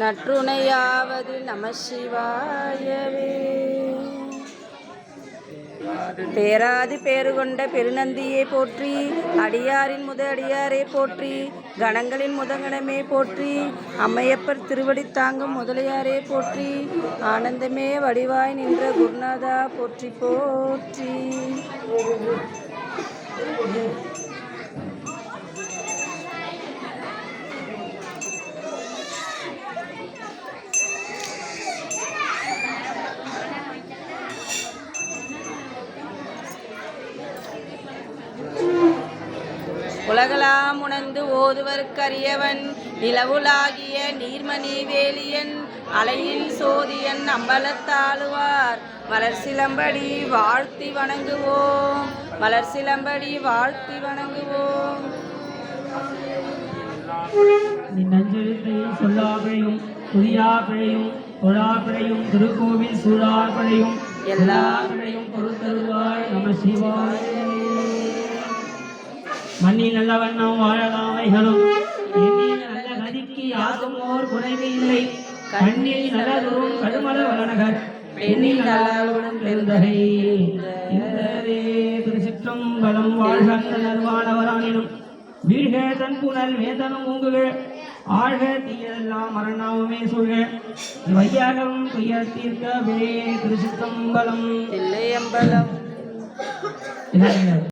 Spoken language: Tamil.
நற்றுணையாவது நம சிவாயவே. பேராதி பேறு கொண்ட பெருநந்தியை போற்றி அடியாரின் முத அடியாரே போற்றி கணங்களின் முதங்கணமே போற்றி அம்மையப்பர் திருவடி தாங்கும் முதலியாரே போற்றி ஆனந்தமே வடிவாய் நின்ற குருநாதா போற்றி போற்றி. உலகலாம் உணர்ந்து ஓதுவர்க்கரியவன் நிலவுலாகிய நீர்மணி வேலியன் அலையில் சோதியன் அம்பலத்தாளுவார் மலர் சிலம்படி வாழ்த்தி வணங்குவோம் மலர் சிலம்படி வாழ்த்தி வணங்குவோம். நீ நஞ்செழுத்தை சொல்லா பிழையும் புதியா பிழையும் தொழா பிழையும் திருக்கோவில் சூழா பிழையும் எல்லா பிழையும் பொறுத்தருவாய் நம சிவாய. மண்ணில் நல்ல வண்ணம் வாழலாமைகளும் நல்ல கதிக்கு யாதும் ஓர் குறைவு இல்லை. கண்ணில் நல்லதும் கடுமல வளநகர் பெண்ணில் நல்லவனும் பெருந்தகை. திருச்சிற்றம்பலம் வாழ்க நல்வானவரானினும் வீழ்க தன் புனல் வேதனம் ஊங்குக ஆழ்க தீயதெல்லாம் மரணாவுமே சூழ்க. வையாகம் துயர் தீர்க்கவே திருச்சிற்றம்பலம். தில்லையம்பலம். இதான்